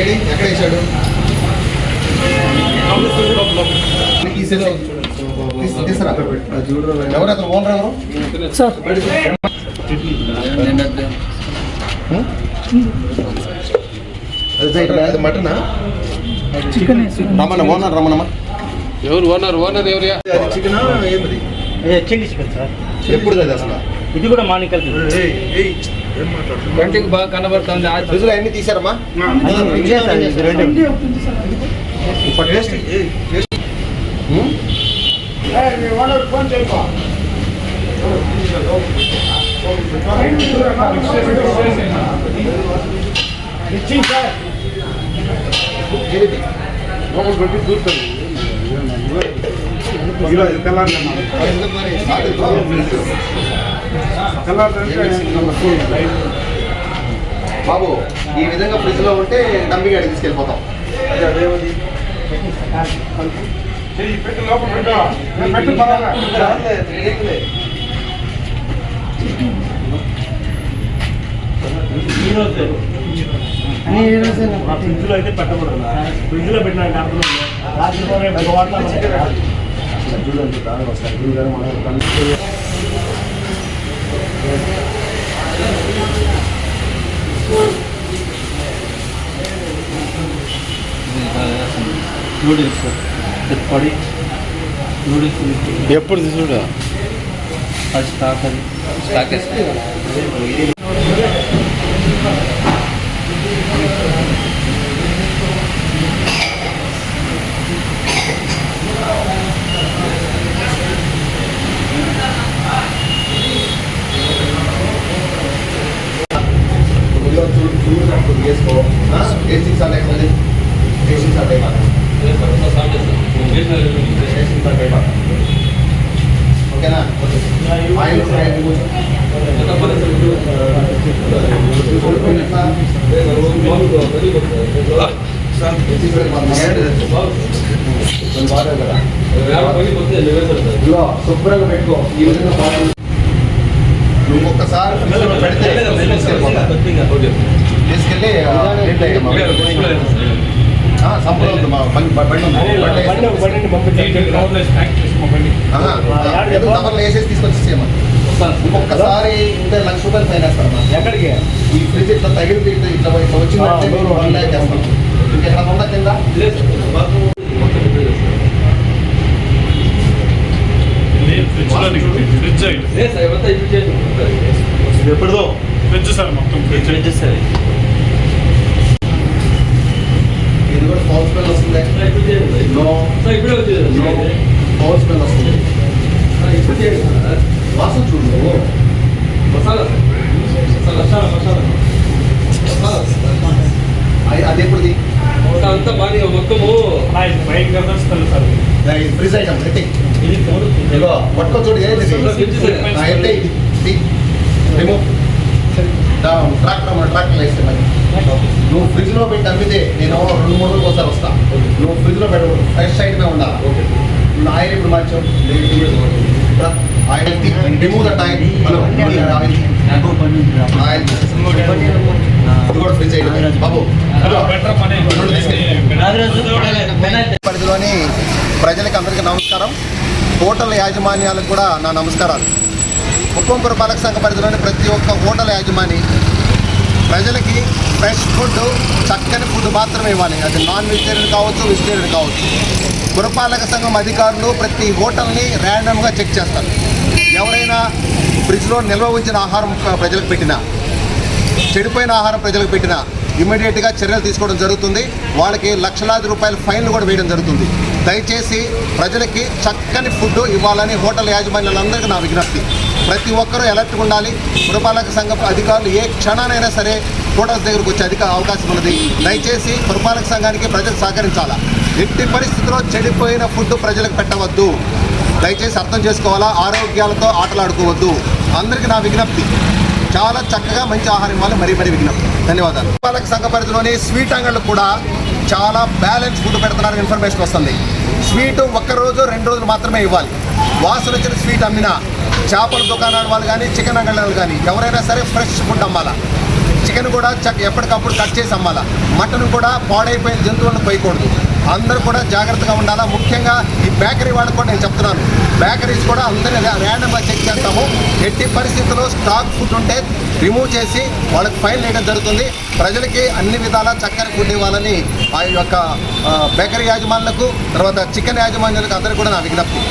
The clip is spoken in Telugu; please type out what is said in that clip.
ఏడి ఎక్కడ వేసాడు ఎవరు అతను? ఓనర్ ఎవరు? సార్. అది మటనా? చికెన్ రమ్మన్న ఓనర్ రమ్మన్నమ్మా ఎవరు? ఓనర్ ఓనర్ ఎవరు? చికెన్? Chicken sir. ఎప్పుడు అసలు? ఇది కూడా మార్నింగ్ కలిపి కంటికి బాగా కనబడుతుంది. ఆ ఫ్రిడ్జ్లో అన్ని తీసారమ్మా ఇదే సార్ ఇది బాబు ఈ విధంగా ఫ్రిడ్జ్లో ఉంటే డంపింగ్ అడిగి తీసుకెళ్ళిపోతాం ఈ ఫ్రిడ్జ్లో అయితే పెట్టకూడదు ఫ్రిడ్జ్లో పెట్టిన అర్థం ఉంది. రాత్రి పూట రేపు వాడతాం నూడిల్స్ పొడి నూడిల్స్ ఎప్పుడు చూడు అది స్టాక్ అది స్టాక్ కొంచెం బాగా. కదా ఇదిగో శుభ్రంగా పెట్టుకో. ఈ విధంగా నువ్వు ఒక్కసారి ఫ్రిడ్జ్లో పెడితే. తీసుకెళ్ళి సంపూర్ణ ఉంది మా బండి బండి వేసేసి తీసుకొచ్చేసేయమ్మా ఇంకొకసారి ఇంటే లక్ష రూపాయలు ఫైన్ వేస్తారమ్మా ఎక్కడికి? ఈ ఫ్రిడ్జ్ ఇట్లా తగిలింది ఇట్లా ఇట్లా వచ్చిందంటే వన్ ల్యాక్ వేస్తాం. ఇంకెక్కడ ఉందా కింద? ఎప్పుడుదో ఫ్రిడ్జ్ సార్ మొత్తం ఫ్రిడ్జ్. ఫ్రిడ్జ్ సార్ ఇది. కూడా ఫౌల్ స్మెల్ వస్తుంది. నో నో ఫౌల్ స్మెల్ వస్తుంది. వాసన చూడు. నువ్వు. అది- అది ఎప్పుడుది అంతా బాగా మొత్తము. బయట కలుస్తారు సార్. ఇది ఫ్రిడ్జ్ ఐటమ్ ఎత్తి ఇది పట్టుకో చూడు ఏది ఇది? ఆ, ఎత్తే రిమూవ్ ట్రాక్టర్ మన ట్రాక్టర్ వేస్తే మరి. నువ్వు ఫ్రిడ్జ్లో పెట్టి అమ్మితే నేను రెండు మూడు రోజులు ఒకసారి వస్తా. నువ్వు ఫ్రిడ్జ్లో పెట్టకూడదు ఫ్రెష్ ఐటమే ఉండాలి. ఓకే నువ్వు ఆయిల్ ఇప్పుడు మార్చావు oil remove that oil hello oil oil కూడా ఫ్రిడ్జ్ ఐటమ్ బాబు పరిధిలోని ప్రజలకు అందరికీ నమస్కారం. హోటల్ యాజమాన్యాలకు కూడా నా నమస్కారాలు. ఉప్పంపుర పురపాలక సంఘ పరిధిలోని ప్రతి ఒక్క హోటల్ యాజమాని ప్రజలకి ఫ్రెష్ ఫుడ్ చక్కని ఫుడ్ మాత్రమే ఇవ్వాలి. అది నాన్ వెజిటేరియన్ కావచ్చు వెజిటేరియన్ కావచ్చు. పురపాలక సంఘం అధికారులు ప్రతి హోటల్ని ర్యాండమ్గా చెక్ చేస్తారు. ఎవరైనా ఫ్రిడ్జ్లో నిల్వ ఉంచిన ఆహారం ప్రజలకు పెట్టినా చెడిపోయిన ఆహారం ప్రజలకు పెట్టినా ఇమీడియట్గా చర్యలు తీసుకోవడం జరుగుతుంది. వాళ్ళకి లక్షలాది రూపాయల ఫైన్లు కూడా వేయడం జరుగుతుంది. దయచేసి ప్రజలకి చక్కని ఫుడ్ ఇవ్వాలని హోటల్ యాజమాన్యాలందరికీ నా విజ్ఞప్తి. ప్రతి ఒక్కరూ అలర్ట్గా ఉండాలి. పురపాలక సంఘ అధికారులు ఏ క్షణానైనా సరే హోటల్స్ దగ్గరకు వచ్చే అధిక అవకాశం ఉన్నది. దయచేసి పురపాలక సంఘానికి ప్రజలు సహకరించాలా? ఎట్టి పరిస్థితుల్లో చెడిపోయిన ఫుడ్ ప్రజలకు పెట్టవద్దు. దయచేసి అర్థం చేసుకోవాలా? ఆరోగ్యాలతో ఆటలాడుకోవద్దు. అందరికీ నా విజ్ఞప్తి. చాలా చక్కగా మంచి ఆహారం ఇవ్వాలి. మరీ మరీ విజ్ఞప్తి. ధన్యవాదాలు. పాలక సంఘ పరిధిలోని స్వీట్ అంగళ్ళు కూడా చాలా బ్యాలెన్స్ ఫుడ్ పెడుతున్నారని ఇన్ఫర్మేషన్ వస్తుంది. స్వీట్ ఒక్కరోజు రెండు రోజులు మాత్రమే ఇవ్వాలి. వాసన వచ్చిన స్వీట్ అమ్మినా చేపల దుకాణాల వాళ్ళు కానీ చికెన్ అంగళాలు కానీ ఎవరైనా సరే ఫ్రెష్ ఫుడ్ అమ్మాలా. చికెన్ కూడా చక్ ఎప్పటికప్పుడు కట్ చేసి అమ్మాలా. మటన్ కూడా పాడైపోయిన జంతువులను పోయకూడదు అందరూ కూడా జాగ్రత్తగా ఉండాలా. ముఖ్యంగా ఈ బేకరీ వాళ్ళకు కూడా నేను చెప్తున్నాను. బేకరీస్ కూడా అందరినీ ర్యాండమ్గా చెక్ చేస్తాము. ఎట్టి పరిస్థితుల్లో స్టాక్ ఫుడ్ ఉంటే రిమూవ్ చేసి వాళ్ళకి ఫైన్ వేయడం జరుగుతుంది. ప్రజలకి అన్ని విధాలా చక్కని ఫుడ్ ఇవ్వాలని ఆ యొక్క బేకరీ యాజమాన్యులకు తర్వాత చికెన్ యాజమాన్యులకు అందరికీ కూడా నా విజ్ఞప్తి.